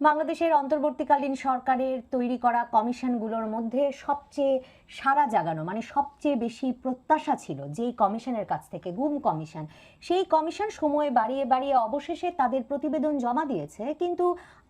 বাংলাদেশের অন্তর্বর্তীকালীন সরকারের তৈরি করা কমিশনগুলোর মধ্যে সবচেয়ে সারা জাগানো মানে সবচেয়ে বেশি প্রত্যাশা ছিল যেই কমিশনের কাছ থেকে, গুম কমিশন। সেই কমিশন সময় বাড়িয়ে বাড়িয়ে অবশেষে তাদের প্রতিবেদন জমা দিয়েছে, কিন্তু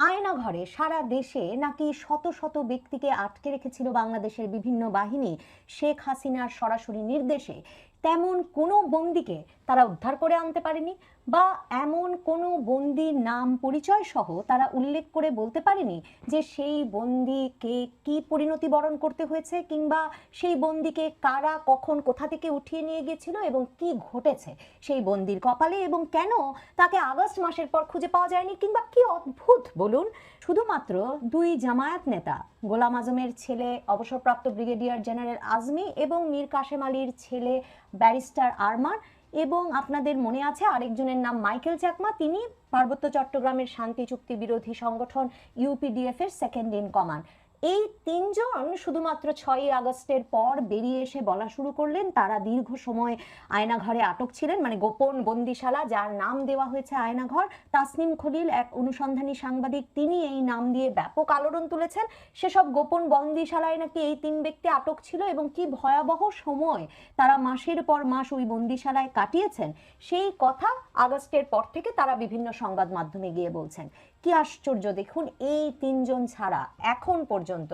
আয়না ঘরে সারা দেশে নাকি শত শত ব্যক্তিকে আটকে রেখেছিল বাংলাদেশের বিভিন্ন বাহিনী। শেখ হাসিনার সরাসরি নির্দেশে তেমন কোনো বন্দিকে তারা উদ্ধার করে আনতে পারেনি বা এমন কোনো বন্দির নাম পরিচয় সহ তারা উল্লেখ করে বলতে পারেনি যে সেই বন্দিকে কি পরিণতি বরণ করতে হয়েছে কিংবা সেই বন্দিকে কারা কখন কোথা থেকে উঠিয়ে নিয়ে গিয়েছিল এবং কি ঘটেছে সেই বন্দির কপালে এবং কেন তাকে আগস্ট মাসের পর খুঁজে পাওয়া যায়নি কিংবা কি অদ্ভুত, বলুন। শুধুমাত্র দুই জামায়াত নেতা, গোলাম আজমের ছেলে, অবসরপ্রাপ্ত ব্রিগেডিয়ার জেনারেল আজমি এবং মীর কাশেম আলীর ছেলে ব্যারিস্টার আরমান এবং আপনাদের মনে আছে আরেকজনের নাম মাইকেল চাকমা তিনি পার্বত্য চট্টগ্রামের শান্তি চুক্তি বিরোধী সংগঠন ইউপিডিএফ এর সেকেন্ড ইন কমান্ড। এই তিনজন শুধুমাত্র ছয়ই আগস্টের পর বেরিয়ে এসে বলা শুরু করলেন। তারা দীর্ঘ সময় আয়নাঘরে আটক ছিলেন মানে গোপন বন্দিশালা যার নাম দেওয়া হয়েছে আয়নাঘর। তাসনিম খলিল, এক অনুসন্ধানী সাংবাদিক, তিনি এই নাম দিয়ে ব্যাপক আলোড়ন তুলেছেন। সেসব গোপন বন্দিশালায় নাকি এই তিন ব্যক্তি আটক ছিল এবং কি ভয়াবহ সময় তারা মাসের পর মাস ওই বন্দিশালায় কাটিয়েছেন, সেই কথা আগস্টের পর থেকে তারা বিভিন্ন সংবাদ মাধ্যমে গিয়ে বলছেন। কি আশ্চর্য, দেখুন, এই তিনজন ছাড়া এখন পর্যন্ত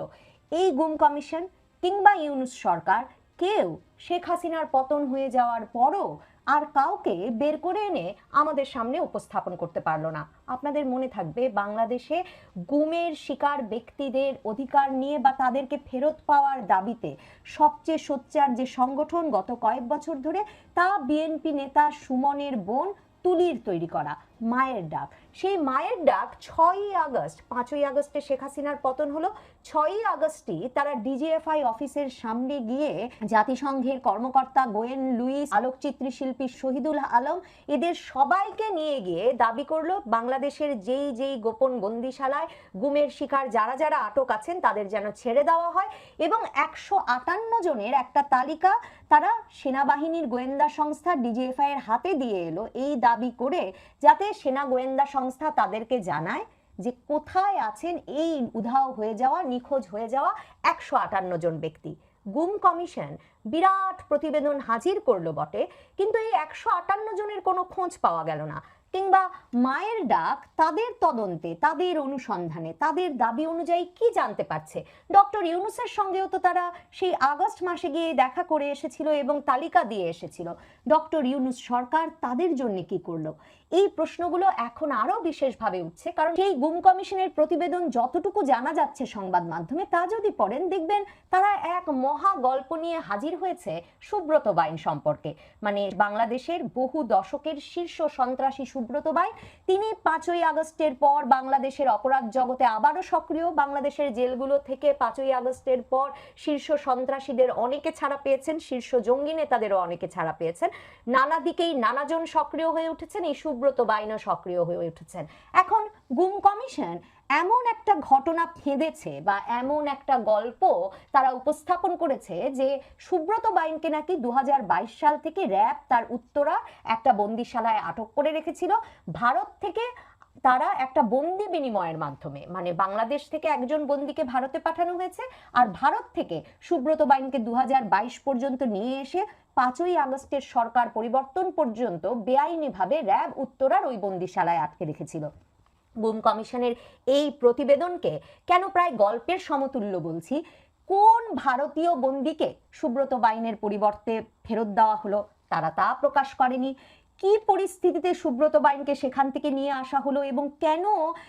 এই গুম কমিশন কিংবা ইউনুস সরকার কেউ শেখ হাসিনার পতন হয়ে যাওয়ার পরও আর কাউকে বের করে এনে আমাদের সামনে উপস্থাপন করতে পারল না। আপনাদের মনে থাকবে, বাংলাদেশে গুমের শিকার ব্যক্তিদের অধিকার নিয়ে বা তাদেরকে ফেরত পাওয়ার দাবিতে সবচেয়ে সোচ্চার যে সংগঠন গত কয়েক বছর ধরে তা বিএনপি নেতা সুমনের বোন তুলির তৈরি করা। মায়ের ডাক। সেই মায়ের ডাক ছয়ই আগস্ট, পাঁচই আগস্টে শেখ হাসিনার পতন হলো। ছয়ই আগস্টই তারা ডিজিএফআই অফিসের সামনে গিয়ে জাতিসংঘের কর্মকর্তা গোয়েন লুইস, আলোকচিত্রী শিল্পী শহীদুল আলম এদের সবাইকে নিয়ে গিয়ে দাবি করল, বাংলাদেশের যেই যেই গোপন বন্দিশালায় গুমের শিকার যারা যারা আটক আছেন তাদের যেন ছেড়ে দেওয়া হয় এবং একশো আটান্ন জনের একটা তালিকা তারা সেনাবাহিনীর গোয়েন্দা সংস্থা ডিজিএফআই এর হাতে দিয়ে এলো। এই দাবি করে যাতে সেনা গোয়েন্দা সংস্থা তাদেরকে জানায় যে কোথায় আছেন এই উধাও হয়ে যাওয়া, নিখোঁজ হয়ে যাওয়া একশো আটান্ন জন ব্যক্তি। গুম কমিশন বিরাট প্রতিবেদন হাজির করল বটে, কিন্তু এই একশো আটান্ন জনের কোনো খোঁজ পাওয়া গেল না। কিংবা মায়ের ডাক তাদের তদন্তে, তাদের অনুসন্ধানে, তাদের দাবি অনুযায়ী কি জানতে পারছে? ডক্টর ইউনুসের সঙ্গেও তো তারা সেই আগস্ট মাসে গিয়ে দেখা করে এসেছিল এবং তালিকা দিয়ে এসেছিল। ডক্টর ইউনুস সরকার তাদের জন্য কি করল? এই প্রশ্নগুলো এখন আরও বিশেষভাবে উঠছে, কারণ সেই গুম কমিশনের প্রতিবেদন যতটুকু জানা যাচ্ছে সংবাদ মাধ্যমে, তা যদি পড়েন দেখবেন তারা এক মহা গল্প নিয়ে হাজির হয়েছে সুব্রত বাইন সম্পর্কে। মানে বাংলাদেশের বহু দশকের শীর্ষ সন্ত্রাসী সুব্রত বাইন তিনি পাঁচই আগস্টের পর বাংলাদেশের অপরাধ জগতে আবারও সক্রিয়। বাংলাদেশের জেলগুলো থেকে পাঁচই আগস্টের পর শীর্ষ সন্ত্রাসীদের অনেকে ছাড়া পেয়েছেন, শীর্ষ জঙ্গি নেতাদেরও অনেকে ছাড়া পেয়েছেন। নানা দিকেই নানাজন সক্রিয় হয়ে উঠেছেন, এই সুব্রত বাইনও সক্রিয় হয়ে উঠেছেন। এখন গুম কমিশন এমন একটা ঘটনা ফেঁদেছে বা এমন একটা গল্প তারা উপস্থাপন করেছে যে সুব্রত বাইনকে নাকি দু হাজার বাইশ সাল থেকে র্যাব তার উত্তরা একটা বন্দিশালায় আটক করে রেখেছিল। ভারত থেকে তারা একটা বন্দি বিনিময়ের মাধ্যমে মানে বাংলাদেশ থেকে একজন বন্দিকে ভারতে পাঠানো হয়েছে আর ভারত থেকে সুব্রত বাইনকে দু হাজার বাইশ পর্যন্ত নিয়ে এসে পাঁচই আগস্টের সরকার পরিবর্তন পর্যন্ত বেআইনিভাবে র্যাব উত্তরার ওই বন্দিশালায় আটকে রেখেছিল। গুম কমিশনের এই প্রতিবেদনকে কেন প্রায় গল্পের সমতুল্য বলছি? কোন ভারতীয় বন্দিকে সুব্রত বাইনের পরিবর্তে ফেরত দেওয়া হলো তারা তা প্রকাশ করেনি? কি পরিস্থিতিতে সুব্রত বাইনকে সেখান থেকে নিয়ে আসা হলো এবং কেন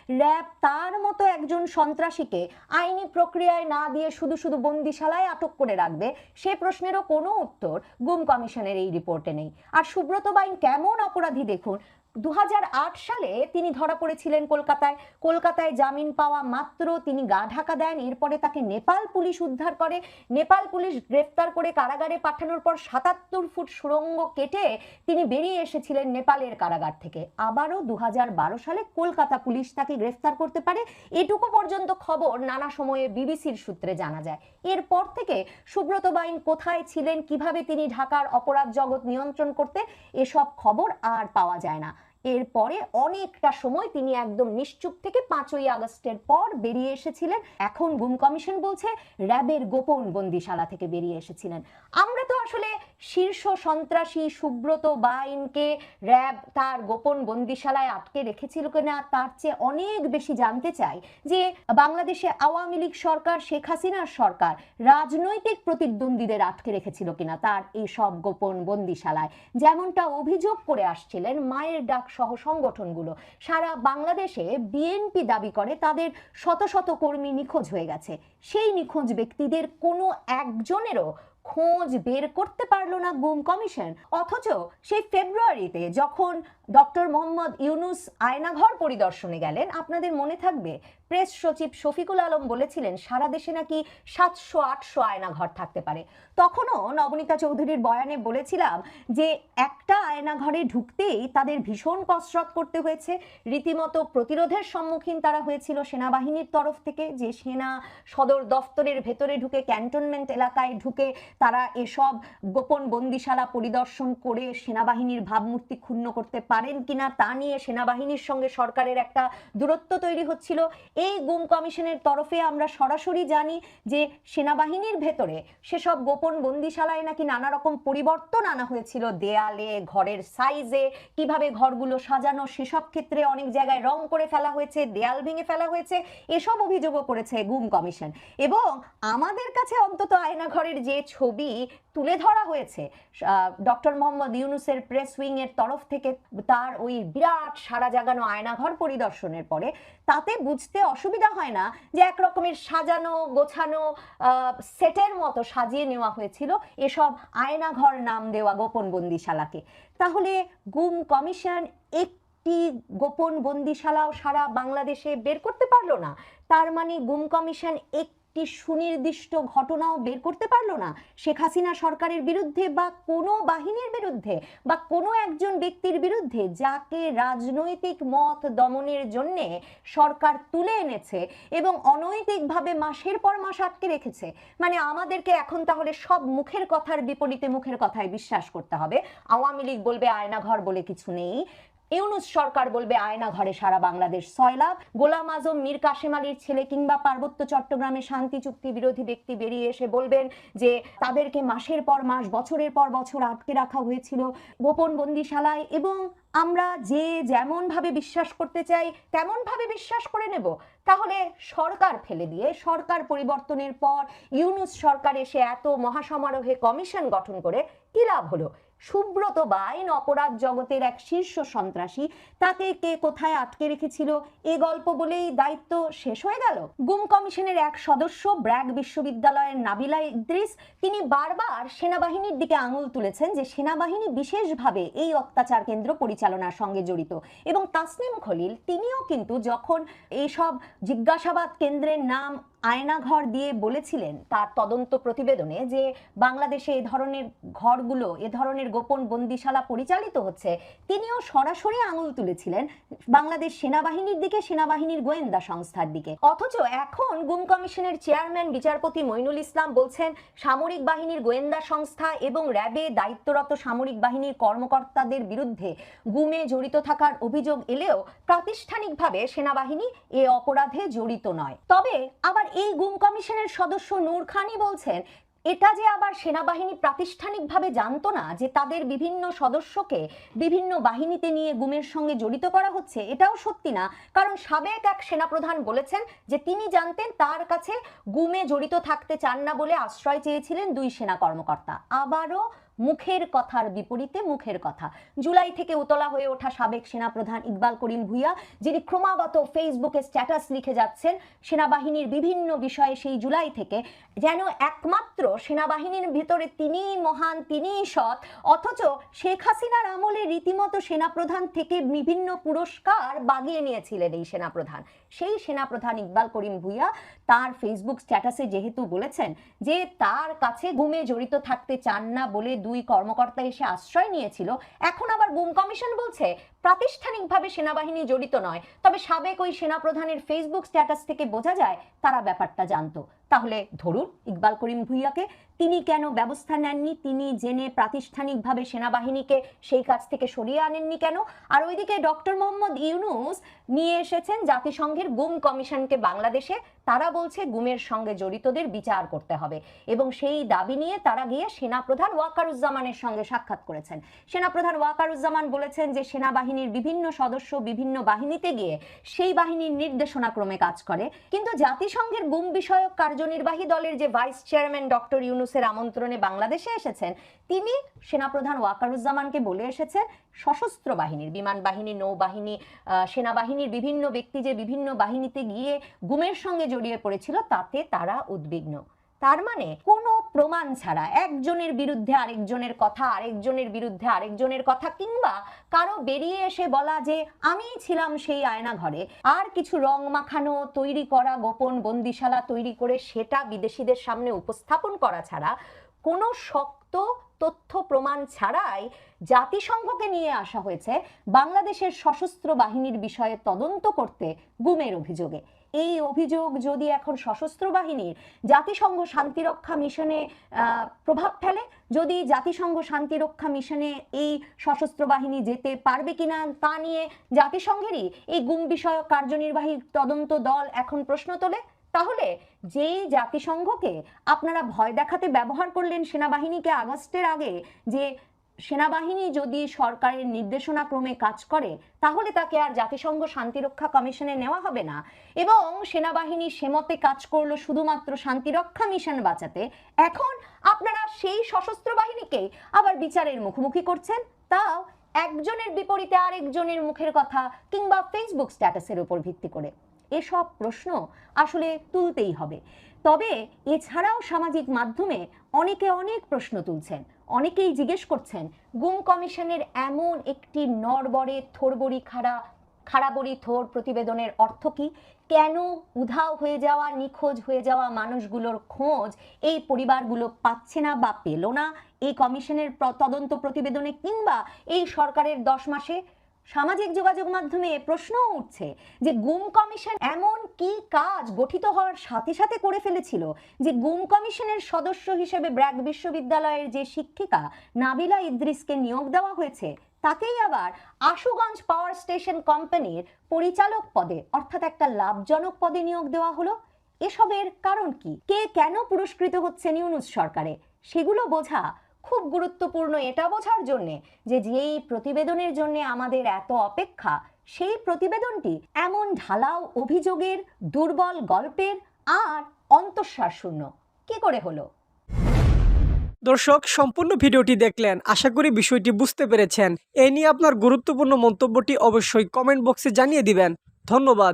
র্যাব তার মতো একজন সন্ত্রাসীকে আইনি প্রক্রিয়ায় না দিয়ে শুধু শুধু বন্দিশালায় আটক করে রাখবে? সে প্রশ্নেরও কোনো উত্তর গুম কমিশনের এই রিপোর্টে নেই। আর সুব্রত বাইন কেমন অপরাধী দেখুন? দু হাজার আট সালে তিনি ধরা পড়েছিলেন কলকাতায়। কলকাতায় জামিন পাওয়া মাত্র তিনি গা ঢাকা দেন, এরপরে তাকে নেপাল পুলিশ উদ্ধার করে। নেপাল পুলিশ গ্রেফতার করে কারাগারে পাঠানোর পর সাতাত্তর ফুট সুড়ঙ্গ কেটে তিনি বেরিয়ে এসেছিলেন নেপালের কারাগার থেকে। আবারও দু হাজার বারো সালে কলকাতা পুলিশ তাকে গ্রেফতার করতে পারে। এটুকু পর্যন্ত খবর নানা সময়ে বিবিসির সূত্রে জানা যায়। এরপর থেকে সুব্রত বাইন কোথায় ছিলেন, কীভাবে তিনি ঢাকার অপরাধ জগৎ নিয়ন্ত্রণ করতে, এসব খবর আর পাওয়া যায় না। এরপরে অনেকটা সময় তিনি একদম নিশ্চুপ থেকে পাঁচই আগস্টের পর বেরিয়ে এসেছিলেন। এখন গুম কমিশন বলছে, র্যাবের গোপন বন্দিশালা থেকে বেরিয়ে এসেছিলেন। আমরা তো আসলে শীর্ষ সন্ত্রাসী সুব্রত বাইনকে র্যাব তার গোপন বন্দিশালায় আটকে রেখেছিল কিনা তার চেয়ে অনেক বেশি জানতে চাই যে বাংলাদেশে আওয়ামী লীগ সরকার, শেখ হাসিনার সরকার রাজনৈতিক প্রতিদ্বন্দ্বীদের আটকে রেখেছিল কিনা তার এই সব গোপন বন্দিশালায়। যেমনটা অভিযোগ করে আসছিলেন মায়ের ডাক সহ সংগঠনগুলো। সারা বাংলাদেশে বিএনপি দাবি করে তাদের শত শত কর্মী নিখোঁজ হয়ে গেছে। সেই নিখোঁজ ব্যক্তিদের কোনো একজনেরও খোঁজ বের করতে পারল না গুম কমিশন। অথচ সেই ফেব্রুয়ারিতে যখন ডক্টর মোহাম্মদ ইউনুস আয়নাঘর পরিদর্শনে গেলেন, আপনাদের মনে থাকবে, প্রেস সচিব শফিকুল আলম বলেছিলেন, সারা দেশে নাকি সাতশো, আটশো আয়নাঘর থাকতে পারে। তখনও নবনীতা চৌধুরীর বয়ানে বলেছিলাম যে, একটা আয়নাঘরে ঢুকতেই তাদের ভীষণ কসরত করতে হয়েছে। রীতিমতো প্রতিরোধের সম্মুখীন তারা হয়েছিল সেনাবাহিনীর তরফ থেকে, যে সেনা সদর দফতরের ভেতরে ঢুকে, ক্যান্টনমেন্ট এলাকায় ঢুকে তারা এসব গোপন বন্দিশালা পরিদর্শন করে সেনাবাহিনীর ভাবমূর্তি ক্ষুণ্ণ করতে পারেন কিনা তা নিয়ে সেনাবাহিনীর সঙ্গে সরকারের একটা দূরত্ব তৈরি হচ্ছিল। এই গুম কমিশনের তরফে আমরা সরাসরি জানি যে সেনাবাহিনীর ভেতরে সেসব গোপন বন্দিশালায় নাকি নানা রকম পরিবর্তন আনা হয়েছিল। দেয়ালে, ঘরের সাইজে, কীভাবে ঘরগুলো সাজানো, সেসব ক্ষেত্রে অনেক জায়গায় রং করে ফেলা হয়েছে, দেয়াল ভেঙে ফেলা হয়েছে, এসব অভিযোগও করেছে গুম কমিশন। এবং আমাদের কাছে অন্তত আয়নাঘরের যে ছবি তুলে ধরা হয়েছে। ডক্টর মোহাম্মদ ইউনুসের প্রেস উইং এর তরফ থেকে তার ওই বিরাট সারা জাগানো আয়নাঘর পরিদর্শনের পরে তাতে বুঝতে অসুবিধা হয় না যে এক রকমের সাজানো, গোছানো সেটের মতো সাজিয়ে নেওয়া হয়েছিল এসব আয়নাঘর নাম দেওয়া গোপন বন্দিশালাকে তাহলে গুম কমিশন একটি গোপন বন্দিশালাও সারা বাংলাদেশে বের করতে পারল না? তার মানে গুম কমিশন এক একটি সুনির্দিষ্ট ঘটনাও বের করতে পারল না। শেখ হাসিনা সরকারের বিরুদ্ধে বা কোনো বাহিনীর বিরুদ্ধে বা কোনো একজন ব্যক্তির বিরুদ্ধে যাকে রাজনৈতিক মত দমনের জন্য সরকার তুলে এনেছে এবং অনৈতিকভাবে মাসের পর মাস আটকে রেখেছে মানে আমাদেরকে এখন তাহলে সব মুখের কথার বিপরীতে মুখের কথায় বিশ্বাস করতে হবে। আওয়ামী লীগ বলবে আয়নাঘর বলে কিছু নেই। ইউনুস সরকার বলবে আয়না ঘরে সারা বাংলাদেশ সয়লাভ গোলাম আজম, মীর কাশেম আলীর ছেলে কিংবা পার্বত্য চট্টগ্রামে শান্তি চুক্তি বিরোধী ব্যক্তি বেরিয়ে এসে বলবেন যে তাদেরকে মাসের পর মাস, বছরের পর বছর আটকে রাখা হয়েছিল গোপন বন্দিশালায় এবং আমরা যে যেমন ভাবে বিশ্বাস করতে চাই তেমন ভাবে বিশ্বাস করে নেব। তাহলে সরকার ফেলে দিয়ে, সরকার পরিবর্তনের পর ইউনুস সরকার এসে এত মহাসমারোহে কমিশন গঠন করে কি লাভ হলো? সুব্রত বাইন অপরাধ জগতের এক শীর্ষ সন্ত্রাসী। তাকে কে কোথায় আটকে রেখেছিল? এ গল্প বলেই দায়িত্ব শেষ হয়ে গেল। গুম কমিশনের এক সদস্য ব্র্যাক বিশ্ববিদ্যালয়ের নাবিলা ইদ্রিস, তিনি বারবার সেনাবাহিনীর দিকে আঙুল তুলেছেন যে সেনাবাহিনী বিশেষভাবে এই অত্যাচার কেন্দ্র পরিচালনার সঙ্গে জড়িত। এবং তাসনিম খলিল, তিনিও কিন্তু যখন এইসব জিজ্ঞাসাবাদ কেন্দ্রের নাম আয়নাঘর দিয়ে বলেছিলেন তার তদন্ত প্রতিবেদনে যে বাংলাদেশে এ ধরনের ঘরগুলো, এ ধরনের গোপন বন্দিশালা পরিচালিত হচ্ছে, তিনিও সরাসরি আঙুল তুলেছিলেন বাংলাদেশ সেনাবাহিনীর দিকে, সেনাবাহিনীর গোয়েন্দা সংস্থার দিকে। অথচ এখন গুম কমিশনের চেয়ারম্যান বিচারপতি মইনুল ইসলাম বলছেন, সামরিক বাহিনীর গোয়েন্দা সংস্থা এবং র্যাবে দায়িত্বরত সামরিক বাহিনীর কর্মকর্তাদের বিরুদ্ধে গুমে জড়িত থাকার অভিযোগ এলেও প্রাতিষ্ঠানিকভাবে সেনাবাহিনী এ অপরাধে জড়িত নয়। তবে আবার এই গুম কমিশনের সদস্য নূর খানই বলছেন, এটা যে আবার সেনাবাহিনী প্রাতিষ্ঠানিকভাবে জানতো না যে তাদের বিভিন্ন সদস্যকে বিভিন্ন বাহিনীতে নিয়ে গুমের সঙ্গে জড়িত করা হচ্ছে, এটাও সত্যি না। কারণ সাবেক এক সেনাপ্রধান বলেছেন যে তিনি জানতেন তার কাছে গুমে জড়িত থাকতে চান না বলে আশ্রয় চেয়েছিলেন দুই সেনা কর্মকর্তা। আবারও মুখের কথার বিপরীতে মুখের কথা। জুলাই থেকে উতলা হয়ে ওঠা সাবেক সেনাপ্রধান ইকবাল করিম ভুইয়া, যিনি ক্রমাগত ফেসবুকে স্ট্যাটাস লিখে যাচ্ছেন, সেনাবাহিনীর বিভিন্ন বিষয়ে সেই জুলাই থেকে যেন একমাত্র সেনাবাহিনীর ভিতরে তিনিই মহান তিনিই সৎ, অথচ শেখ হাসিনার আমলে রীতিমতো সেনাপ্রধান থেকে বিভিন্ন পুরস্কার বাগিয়ে নিয়েছিলেন এই সেনাপ্রধান। সেই সেনাপ্রধান ইকবাল করিম ভুইয়া তার ফেসবুক স্ট্যাটাসে যেহেতু বলেছেন যে তার কাছে গুমে জড়িত থাকতে চান না বলে দুই কর্মকর্তা এসে আশ্রয় নিয়েছিল, এখন আবার গুম কমিশন বলছে। প্রাতিষ্ঠানিকভাবে সেনাবাহিনী জড়িত নয়, তবে সাবেক ওই সেনাপ্রধানের ফেসবুক স্ট্যাটাস থেকে বোঝা যায় তারা ব্যাপারটা জানতো। তাহলে ধরুন, ইকবাল করিম ভুইয়াকে তিনি কেন ব্যবস্থা নেননি, তিনি জেনে প্রাতিষ্ঠানিকভাবে সেনাবাহিনীকে সেই কাজ থেকে সরিয়ে আনেননি কেন? আর ওইদিকে ডক্টর মোহাম্মদ ইউনুস নিয়ে এসেছেন জাতিসংঘের গুম কমিশনকে বাংলাদেশে। তারা বলছে গুমের সঙ্গে জড়িতদের বিচার করতে হবে। এবং সেই দাবি নিয়ে তারা গিয়ে সেনাপ্রধান ওয়াকারুজ্জামানের সঙ্গে সাক্ষাৎ করেছেন। সেনাপ্রধান ওয়াকারুজ্জামান বলেছেন যে সেনাবাহিনীর বিভিন্ন সদস্য বিভিন্ন বাহিনীতে গিয়ে সেই বাহিনীর নির্দেশনা ক্রমে কাজ করে। কিন্তু জাতিসংঘের গুম বিষয়ক কার্যনির্বাহী দলের যে ভাইস চেয়ারম্যান ডক্টর ইউনুসের আমন্ত্রণে বাংলাদেশে এসেছেন, তিনি সেনাপ্রধান ওয়াকারুজ্জামানকে বলে এসেছেন, সশস্ত্র বাহিনীর, বিমান বাহিনী, নৌবাহিনী সেনাবাহিনীর বিভিন্ন ব্যক্তি যে বিভিন্ন বাহিনীতে গিয়ে গুমের সঙ্গে জড়িয়ে পড়েছিল, তাতে তারা উদ্বিগ্ন। তার মানে কোনো প্রমাণ ছাড়া একজনের বিরুদ্ধে আরেকজনের কথা, আরেকজনের বিরুদ্ধে আরেকজনের কথা কিংবা কারও বেরিয়ে এসে বলা যে আমি ছিলাম সেই আয়না ঘরে আর কিছু রং মাখানো, তৈরি করা, গোপন বন্দিশালা তৈরি করে সেটা বিদেশিদের সামনে উপস্থাপন করা ছাড়া কোনো শক্ত তথ্য প্রমাণ ছাড়াই জাতিসংঘকে নিয়ে আসা হয়েছে বাংলাদেশের সশস্ত্র বাহিনীর বিষয়ে তদন্ত করতে গুমের অভিযোগে। এই অভিযোগ যদি এখন সশস্ত্র বাহিনীর জাতিসংঘ শান্তিরক্ষা মিশনে প্রভাব ফেলে, যদি জাতিসংঘ শান্তিরক্ষা মিশনে এই সশস্ত্র বাহিনী যেতে পারবে কিনা তা নিয়ে জাতিসংঘেরই এই গুম বিষয়ক কার্যনির্বাহী তদন্ত দল এখন প্রশ্ন তোলে। তাহলে যেই জাতিসংঘকে আপনারা ভয় দেখাতে ব্যবহার করলেন সেনাবাহিনীকে আগস্টের আগে, যে সেনাবাহিনী যদি সরকারের নির্দেশনা ক্রমে কাজ করে, তাহলে তাকে আর জাতিসংঘ শান্তিরক্ষা কমিশনে নেওয়া হবে না। এবং সেনাবাহিনী সেমতে কাজ করল শুধুমাত্র শান্তিরক্ষা মিশন বাঁচাতে। এখন আপনারা সেই সশস্ত্র বাহিনীকেই আবার বিচারের মুখোমুখি করছেন? তাও একজনের বিপরীতে আরেকজনের মুখের কথা কিংবা ফেসবুক স্ট্যাটাসের উপর ভিত্তি করে। এসব প্রশ্ন আসলে তুলতেই হবে। তবে এছাড়াও সামাজিক মাধ্যমে অনেকে অনেক প্রশ্ন তুলছেন, অনেকেই জিজ্ঞেস করছেন, গুম কমিশনের এমন একটি নড়বড়ে থোড়বড়ি খাড়া খাড়াবড়ি থোর প্রতিবেদনের অর্থ কি? কেন উধাও হয়ে যাওয়া, নিখোঁজ হয়ে যাওয়া মানুষগুলোর খোঁজ এই পরিবারগুলো পাচ্ছে না বা পেল না? এই কমিশনের তদন্ত প্রতিবেদনে কিংবা এই সরকারের দশ মাসে সামাজিক যোগাযোগ মাধ্যমে প্রশ্নও উঠছে যে গুম কমিশন এমন কি কাজ গঠিত হওয়ার সাথে সাথে করে ফেলেছিল যে গুম কমিশনের সদস্য হিসেবে ব্র্যাক বিশ্ববিদ্যালয়ের যে শিক্ষিকা নাবিলা ইদ্রিসকে নিয়োগ দেওয়া হয়েছে, তাকেই আবার আশুগঞ্জ পাওয়ার স্টেশন কোম্পানির পরিচালক পদে, অর্থাৎ একটা লাভজনক পদে নিয়োগ দেওয়া হলো। এসবের কারণ কি? কে কেন পুরস্কৃত হচ্ছে ইউনুস সরকারে? সেগুলো বোঝা খুব গুরুত্বপূর্ণ এটা বোঝার জন্যে যে যেই প্রতিবেদনের জন্য আমাদের এত অপেক্ষা, সেই প্রতিবেদনটি এমন ঢালাও অভিযোগের, দুর্বল গল্পের আর অন্তঃসার শূন্য কি করে হলো? দর্শক, সম্পূর্ণ ভিডিওটি দেখলেন। আশা করি বিষয়টি বুঝতে পেরেছেন। এ নিয়ে আপনার গুরুত্বপূর্ণ মন্তব্যটি অবশ্যই কমেন্ট বক্সে জানিয়ে দিবেন। ধন্যবাদ।